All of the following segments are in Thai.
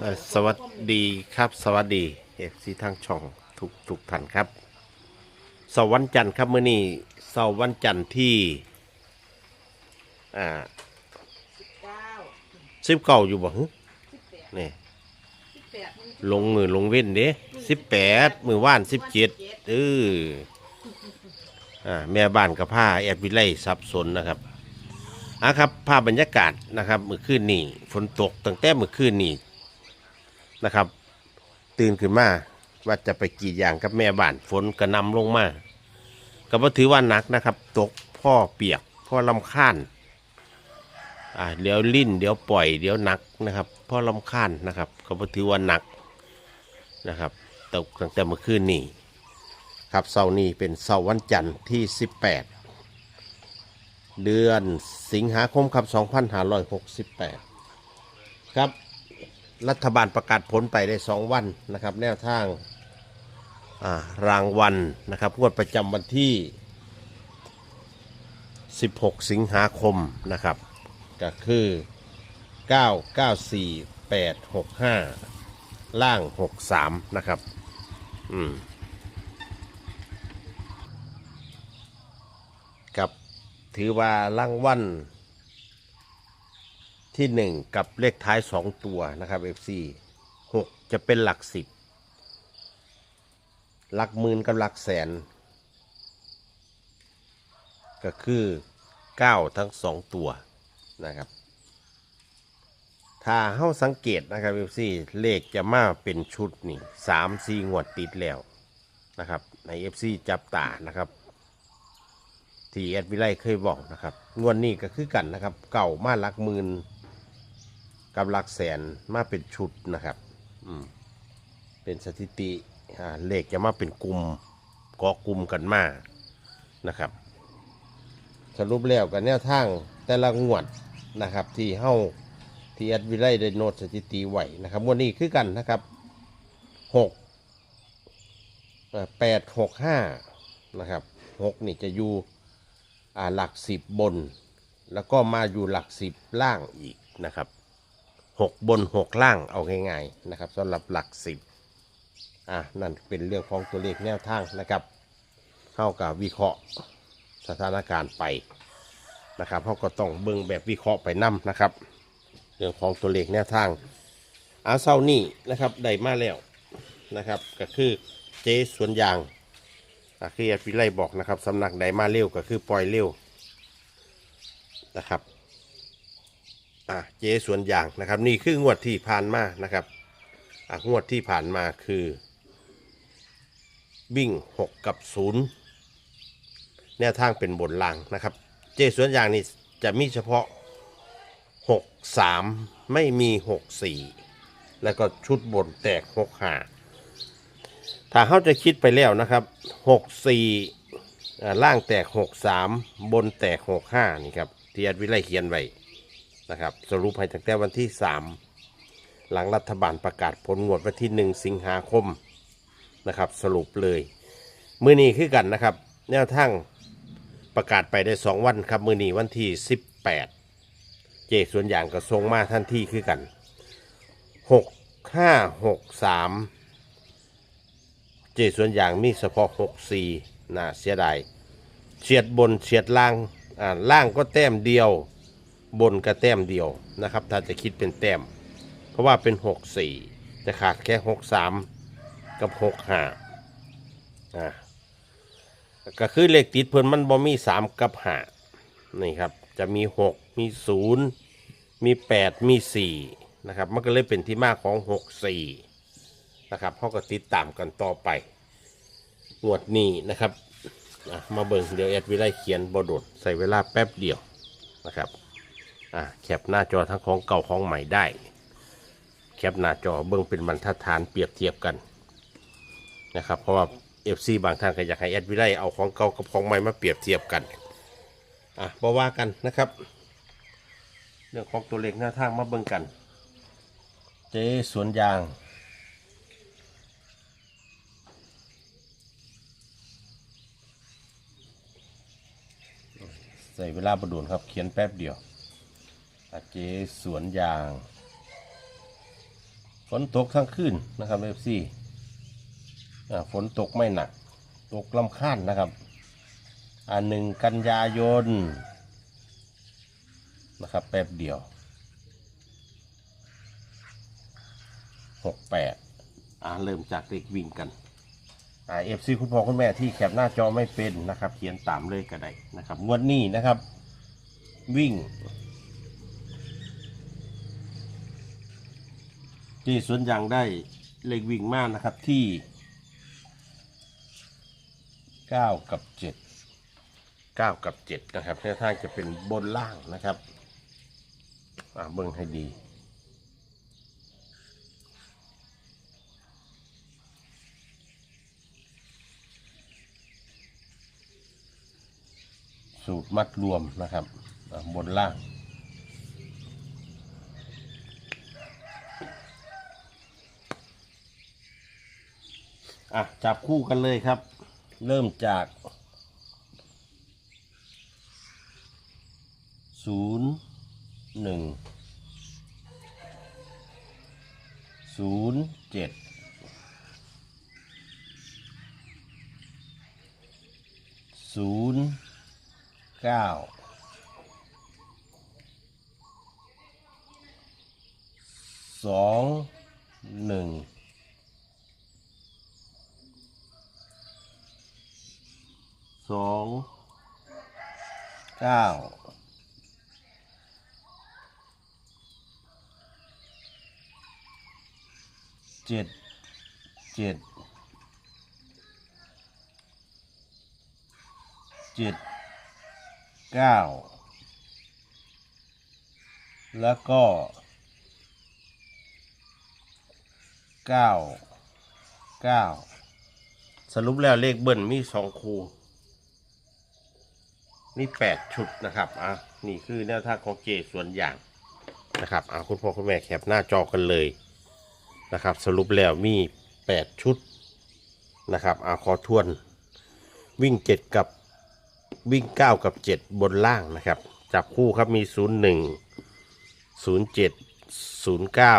เอ่อสวัสดีครับ สวัสดีเอฟซีทางช่องทุกทุกท่านครับเสาร์วันจันทร์ครับมื้อนี้เสาร์วันจันทร์ที่อ่าเก้าสิบเก้าอยู่บ่ฮึสิบแปดนี่สิบแปดมันลงมือลงเว้นเด้สิบแปดมือว่านสิบเจ็ดเอออ่าแม่บ้านกับผ้าแอดวิไลสับสนนะครับ อะครับภาพบรรยากาศนะครับเมื่อคืนนี้ฝนตกตั้งแต่เมื่อคืนนี้นะครับ ตื่นขึ้นมาว่าจะไปกรีดยางกับแม่บ้านฝนกระนำลงมาก็บ่ถือว่าหนักนะครับ ตกพ่อเปียกพ่อลำคาญอ่าเดี๋ยวลิ้นเดี๋ยวปล่อยเดี๋ยวหนักนะครับพ่อลำคาญนะครับก็บ่ถือว่าหนักนะครับตกตั้งแต่เมื่อคืนนี้ครับเสาร์นี้เป็นเสาร์วันจันทร์ที่ 18 เดือนสิงหาคมครับ 2568 ครับ รัฐบาลประกาศผลไปได้สองวันนะครับ แนวทางอ่ารางวัลนะครับงวดประจำวันที่ 16 สิงหาคมนะครับ ก็คือ 994865 ล่าง 63 นะครับ อืมกับ ถือว่ารางวัลที่หนึ่งกับเลขท้ายสองตัวนะครับ FC หกจะเป็นหลักสิบหลักหมื่นกับหลักแสน ก็คือเก้าทั้งสองตัวนะครับ ถ้าเฮ้าสังเกตนะครับ FC เลขจะมาเป็นชุดนี่สามสี่งวดติดแล้วนะครับ ใน FC จับตานะครับ ที่แอดวิไลเคยบอกนะครับ งวดนี้ก็คือกันนะครับ เก่ามาหลักหมื่นกับหลักแสนมาเป็นชุดนะครับ อืมเป็นสถิติอ่าเลขจะมาเป็นกลุ่มเกาะกลุ่มกันมานะครับ สรุปแล้วกันแนวทางแต่ละงวดนะครับ ที่เฮ้าที่แอดวิไลได้โน้ตสถิติไว้นะครับงวันนี้คือกันนะครับหกแปดหกห้านะครับหกนี่จะอยู่ หลักสิบบน แล้วก็มาอยู่หลักสิบล่างอีกนะครับหกบนหกล่างเอาง่ายๆนะครับสำหรับหลักสิบอะนั่นเป็นเรื่องของตัวเลขแนวทางนะครับเข้ากับวิเคราะห์สถานการณ์ไปนะครับเขาก็ต้องเบิ่งแบบวิเคราะห์ไปนํนะครับ เรื่องของตัวเลขแนวทางอาเซานี่นะครับได้มาแล้วนะครับก็คือเจสวนยาง อะคือแอดวิไลบอกนะครับสำนักใดมาเร็วก็คือปล่อยเร็วนะครับอะเจสวนยางนะครับ นี่คืองวดที่ผ่านมานะครับอะงวดที่ผ่านมาคือวิ่ง 6 กับ 0 แนวทางเป็นบนล่างนะครับ เจสวนยางนี่จะมีเฉพาะหกสามไม่มีหกสี่แล้วก็ชุดบนแตกหกห้า ถ้าเขาจะคิดไปแล้วนะครับหกสี่ล่างแตกหกสามบนแตกหกห้านี่ครับที่อัดวิไลเขียนไว้นะครับสรุปให้ตั้งแต่วันที่สามหลังรัฐบาลประกาศผลงวดวันที่หนึ่งสิงหาคมนะครับสรุปเลยมือนี้คือกันนะครับ แนวทางประกาศไปได้สองวันครับ มือนี้วันที่สิบแปดเจส่วนอย่างก็ทรงมาท่านที่คือกันหกห้าหกสาม จส่วนอย่างมีเฉพาะหกสี่น่าเสียดายเฉียดบนเฉียดล่างอ่าล่างก็แต้มเดียว บนก็แต้มเดียวนะครับ ถ้าจะคิดเป็นแต้ม เพราะว่าเป็นหกสี่จะขาดแค่หกสามกับหกห้าอ่าก็คือเลขติดเพิ่นมันบ่มีสามกับห้านี่ครับ จะมี6มี0มี8มี4นะครับ มันก็เลยเป็นที่มาของ6 4 นะครับเขาก็ติดตามกันต่อไปงวดนี้นะครับมาเบิ่งเดี๋ยวแอดวิไลเขียนบโดดใส่เวลาแป๊บเดียวนะครับแคปหน้าจอทั้งของเก่าของใหม่ได้ แคปหน้าจอเบิ่งเป็นบรรทัดฐานเปรียบเทียบกันนะครับเพราะว่า FC บางท่านก็อยากให้แอดวิไลเอาของเก่ากับของใหม่มาเปรียบเทียบกันอะบาว่ากันนะครับเรื่องของตัวเลขหน้าทางมาเบิ่งกัน เจสวนยาง ส่เวลาประดูนครับ เขียนแป๊บเดียวอะเจสวนยาง ฝนตกทั้งคืนนะครับเอฟซีอ่าฝนตกไม่หนัก ตกลำคาญนะครับอันหนึ่งกันยายนนะครับแป๊บเดียวหกแปดอ่าเริ่มจากเด็กวิ่งกัน เอฟซีคุณพ่อคุณแม่ที่แคปหน้าจอไม่เป็นนะครับ เขียนตามเลยก็ได้นะครับงวดนี้นะครับ วิ่ง ที่สวนยางได้เลขวิ่งมากนะครับที่ 9 กับ 7 9 กับ 7 นะครับแนวทางจะเป็นบนล่างนะครับอ่าเบิ่งให้ดี สูตรมัดรวมนะครับบนล่าง อะ จับคู่กันเลยครับ เริ่มจากศูนย์หนึ่งศูนย์เจ็ดศูนย์ เก้าสองหนึ่งสองเก้าเจ็ดเจ็ดเจ็ด เก้าแล้วก็เก้าเก้าสรุปแล้วเลขเบิ้ลมีสองคูนี่แปดชุดนะครับอะนี่คือแนวทางของเจส่วนอย่างนะครับอะคุณพ่อคุณแม่แคปหน้าจอกันเลยนะครับ สรุปแล้วมีแปดชุดนะครับอะขอทวนวิ่งเจ็ดกับ วิ่งเก้ากับเจ็ดบนล่างนะครับ จับคู่ครับมีศูนย์หนึ่งศูนย์เจ็ดศูนย์เก้า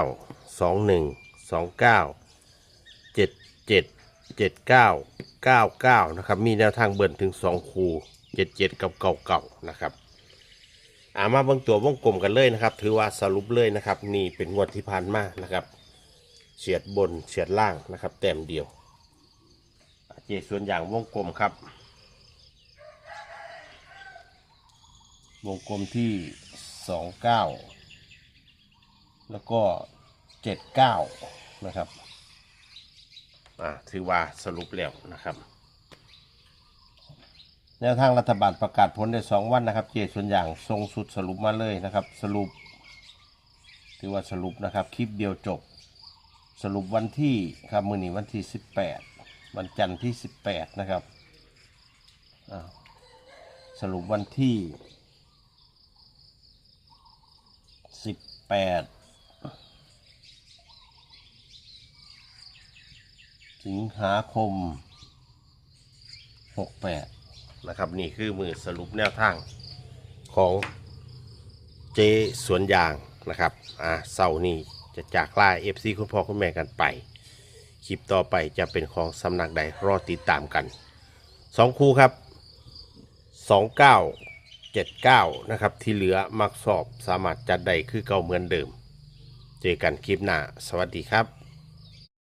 สองหนึ่งสองเก้าเจ็ดเจ็ดเจ็ดเก้าเก้าเก้านะครับ มีแนวทางเบิ่นถึงสองคูเจ็ดเจ็ดกับเก่าเก่าๆนะครับอามาบางตัววงกลมกันเลยนะครับ ถือว่าสรุปเลยนะครับ นี่เป็นงวดที่ผ่านมานะครับเฉียดบนเฉียดล่างนะครับ แต้มเดียว เจส่วนอย่างวงกลมครับ วงกลมที่สองเก้าแล้วก็เจ็ดเก้านะครับอ่าถือว่าสรุปแล้วนะครับ แนวทางรัฐบาลประกาศผลได้สองวันนะครับ เจส่วนอย่างทรงสุดสรุปมาเลยนะครับ สรุป ถือว่าสรุปนะครับ คลิปเดียวจบ สรุปวันที่ครับมือนี้วันที่สิบแปดวันจันทร์ที่สิบแปดนะครับอ้าวสรุปวันที่สิบ แปดสิงหาคม68นะครับ นี่คือมือสรุปแนวทางของเจสวนยางนะครับอ่าเสาร์นี้จะจากล่า FC คุณพ่อคุณแม่กันไป คลิปต่อไปจะเป็นของสำนักใดรอติดตามกันสองคู่ครับ 29 79นะครับ ที่เหลือมักสอบสามารถจัดใดคือเก่าเหมือนเดิม เจอกันคลิปหน้า สวัสดีครับ